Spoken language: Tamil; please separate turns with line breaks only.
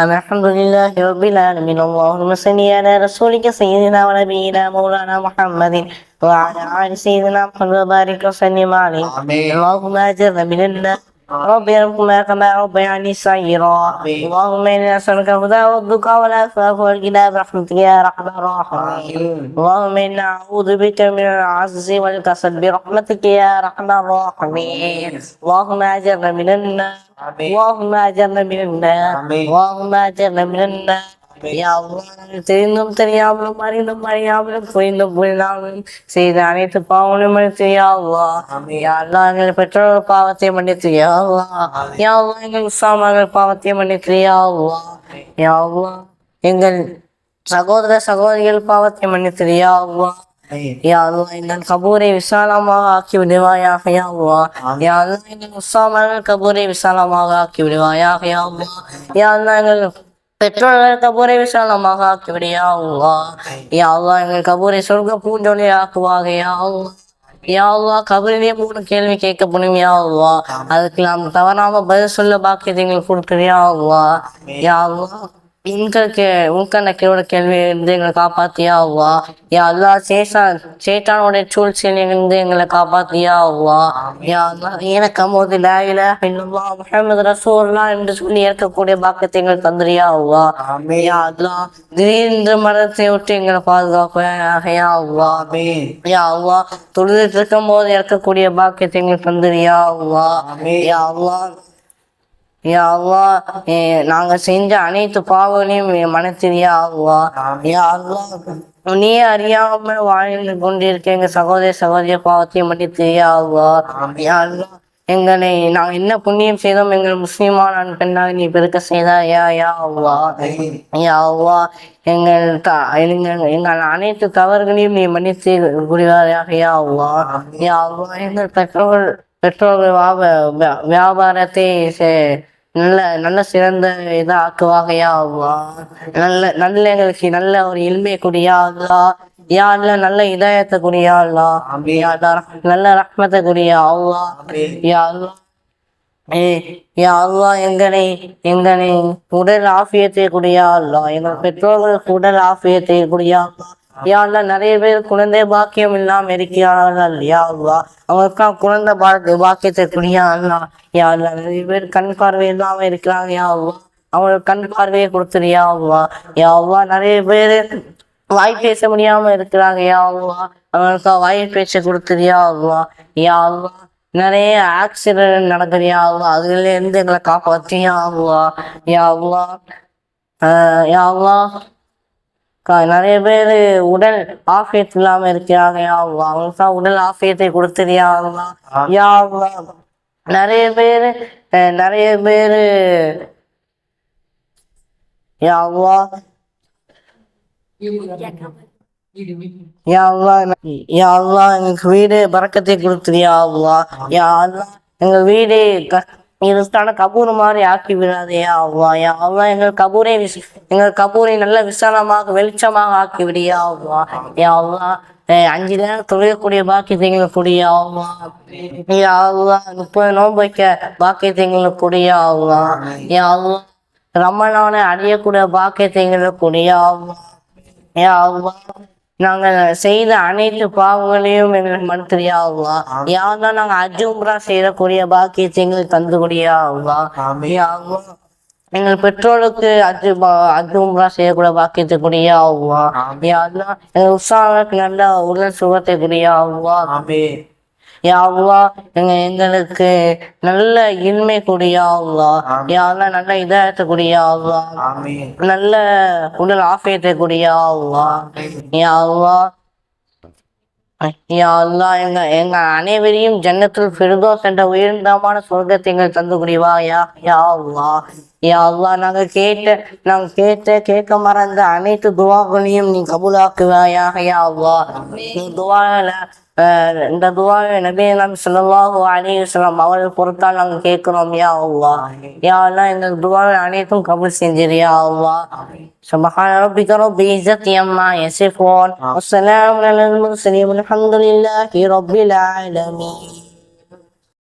الحمد لله رب العالمين. اللهم صل على رسولك سيدنا ونبينا مولانا محمد وعلى آل سيدنا محمد وبارك وسلم عليه. اللهم أجرنا من النار. رب ارحمهما كما ربياني صغيرا. اللهم إني نسالك الهدى والذكاء والعفاف والغنى برحمتك يا رحمة الراحمين. اللهم أنا أعوذ بك من العز والكسل برحمتك يا رحمة الراحمين. اللهم أجرنا من النار. اللهم أجرنا من النار. اللهم أجرنا من النار. தெரிந்தும் தெரியாமலும் அறிந்தும் அறியாமலும் புரிந்தும் புரியாமலும் செய்த அனைத்து பாவங்களும் மன்னித்து யா அல்லாஹ்.
ஆமீன்.
யா அல்லாஹ், எங்கள் பெற்றோர் பாவத்தை மன்னித்து யா அல்லாஹ். யா அல்லாஹ், எங்கள் உசாமர்கள் பாவத்தை மன்னித்து யா அல்லாஹ். யா அல்லாஹ், எங்கள் சகோதர சகோதரிகள் பாவத்தை மன்னித்து யா அல்லாஹ். யா அல்லாஹ், எங்கள் கபூரை விசாலமாக ஆக்கி விடுவாயாக யா அல்லாஹ். யா அல்லாஹ், எங்கள் உசாமர்கள் கபூரை விசாலமாக ஆக்கி விடுவாயாக யா அல்லாஹ். யா அல்லாஹ், எங்கள் பெற்றோர்கள் கபூரை விசாலமாக ஆக்கி விடு யா அல்லாஹ். யா அல்லாஹ், எங்கள் கபூரை சொர்க்க பூஞ்சொலி ஆக்குவாக யா அல்லாஹ். யா அல்லாஹ், கபரிலே மூணு கேள்வி கேட்க யா அல்லாஹ். அதுக்கு நாம் தவறாம பதில் சொல்ல பாக்கியத்தை எங்களுக்கு கொடுக்குறியா. யா அல்லாஹ், உங்களுக்கு உங்க கேள்வியோட கேள்வி இருந்து எங்களை காப்பாத்தியா அவ்வா யா அல்லா சேஷான் சேட்டானோட சூழ்ச்சியில் இருந்து எங்களை காப்பாத்தியா அவ்வா யா எனக்கு போது லாயில இல்லல்லா முஹம்மது ரசூல்லா என்று சொல்லி இருக்கக்கூடிய பாக்கியத்தை எங்களுக்கு தந்துரியா அவ்வா
ஆமீன்.
யா அல்லா திடீர்னு மரத்தை விட்டு எங்களை பாதுகாப்பாக யா அவ்வா
ஆமீன்.
யா அல்லா தொழுதுட்டு இருக்கும் போது இறக்கக்கூடிய பாக்கியத்தை எங்களுக்கு தந்துரியா அவ்வா
ஆமீன்.
யா அல்லா யா அல்லா நாங்க செஞ்ச அனைத்து பாவங்களையும் மனத்திரியா அல்லா யா அல்லா நீ அறியாம வாழ்ந்து கொண்டிருக்க எங்க சகோதர சகோதரிய பாவத்தையும் மட்டும் தெரியா அல்லா யா அல்லா எங்களை நாங்க என்ன புண்ணியம் செய்தோம் எங்கள் முஸ்லிமான பெண்ணாக நீ பெருக்க செய்தாயா யா அல்லா யா அல்லா எங்கள் த எங்கள் எங்கள் அனைத்து தவறுகளையும் நீ மன்னித்து புரிவாயாக யா அல்லா யா அல்லா எங்கள் பெற்றோர் பெற்றோர்கள் வியா- வியாபாரத்தை நல்ல நல்ல சிறந்த இதா ஆக்குவாக யா அல்லா நல்ல நல்ல எங்களுக்கு நல்ல ஒரு இல்மை குடியா அல்லா யா அல்லா நல்ல இதயத்தை குடியா அல்லா நல்ல ரஹ்மத்தை குடியா அல்லா. யா அல்லா ஏ யா அல்லா எங்களை எங்களை உடல் ஆஃபியத்தை குடியா அல்லா எங்கள் பெற்றோர்களுக்கு உடல் ஆஃபியத்தை குடியா அல்லா யா நிறைய பேர் குழந்தை பாக்கியம் இல்லாம இருக்கிறார்கள் யா அல்லா குழந்தை பாக்கு பாக்கியத்தை குடியா அல்லா நிறைய பேர் கண் பார்வை இல்லாம இருக்கிறாங்க யா அவங்களுக்கு கண் பார்வையை கொடுத்துறியா அல்லா யா நிறைய பேர் வாய் பேச முடியாம இருக்கிறாங்க யா அல்லா அவங்களுக்கு வாய் பேச்ச கொடுத்துறியா அல்லா யா நிறைய ஆக்சிடென்ட் நடக்குது யா அதுல இருந்து எங்களை காப்பாத்தியா அல்லா யா அல்லா ஆஹ் யா நிறைய பேர் உடல் ஆஃபியத் இல்லாம இருக்கிறாங்க யா அல்லா அவங்களுக்கு உடல் ஆஃபியத்தை கொடுத்துறியா அல்லா யா அல்லா நிறைய பேர் நிறைய பேர் யா அல்லா யா அல்லா யா அல்லா எங்களுக்கு வீடு பறக்கத்தை கொடுத்துறியா அல்லா யா அல்லா எங்க வீடு க- கபூர் மாதிரி ஆக்கி விடாதே யா அல்லா எங்கள் கபூரை விஸ்- எங்கள் கபூரை நல்ல விசாலமாக வெளிச்சமாக ஆக்கி விடியா அல்லா யா அஞ்சு நேரம் தொழிலக்கூடிய பாக்கியத்தை எங்களுக்கு குடியா அல்லா முப்பது நோன்பு வைக்க பாக்கியத்தை எங்களுக்கு குடியா அல்லா யா அடையக்கூடிய பாக்கியத்தைங்களை எங்களுக்கு குடியா அல்லா நாங்கள் செய்த அனைத்து பாவங்களையும் எங்களுக்கு மன்னித்திரியா அவ்வா யாரெல்லாம் நாங்கள் அஜும்ரா செய்யக்கூடிய பாக்கியத்தை எங்களுக்கு தந்துக்கூடியா அல்லாஹ். எங்கள் பெற்றோருக்கு அஜு அஜும்ரா செய்யக்கூடிய பாக்கியத்தை கூடியா அவ்வா
ஆமீன்.
யா அல்லாஹ் எங்கள் உற்சாகத்துக்கு நல்ல உடல் சுகத்தை கூடியா அவ்வா
ஆமீன்.
யா அல்லாஹ் எங்க எங்களுக்கு நல்ல இன்மை கூடியா அவ்வா
ஆமீன்.
யா அல்லாஹ் நல்ல இதயத்தை கூடியா அவ்வா
ஆமீன்.
நல்ல உடல் ஆஃபியத்தை கூடியா அல்லா யா அல்லா எங்க எங்க அனைவரையும் ஜன்னத்துல் ஃபிர்தோஸ் என்ற உயர்ந்தமான சொர்க்கத்தை எங்கள் தந்து புரிவா யா யா. அல்லா யா அல்லா நாங்க கேட்ட நாங்க கேட்ட கேட்க மறந்த அனைத்து துவாக்களையும் நீ கபூலாக்குவாயா யா அல்லா நீ துவால அஹ், இந்த துவா நபி நபி ஸல்லல்லாஹு அலைஹி வஸல்லம் அவர்கள் பொறுத்தால் நாங்க கேட்கிறோம் யா அல்லா யா அல்லா எங்கள் துவாவை அனைத்தும் கபூல் செஞ்சிரு யா அல்லா سبحان ربك رب العزة عما يصفون والسلام على المرسلين والحمد لله رب العالمين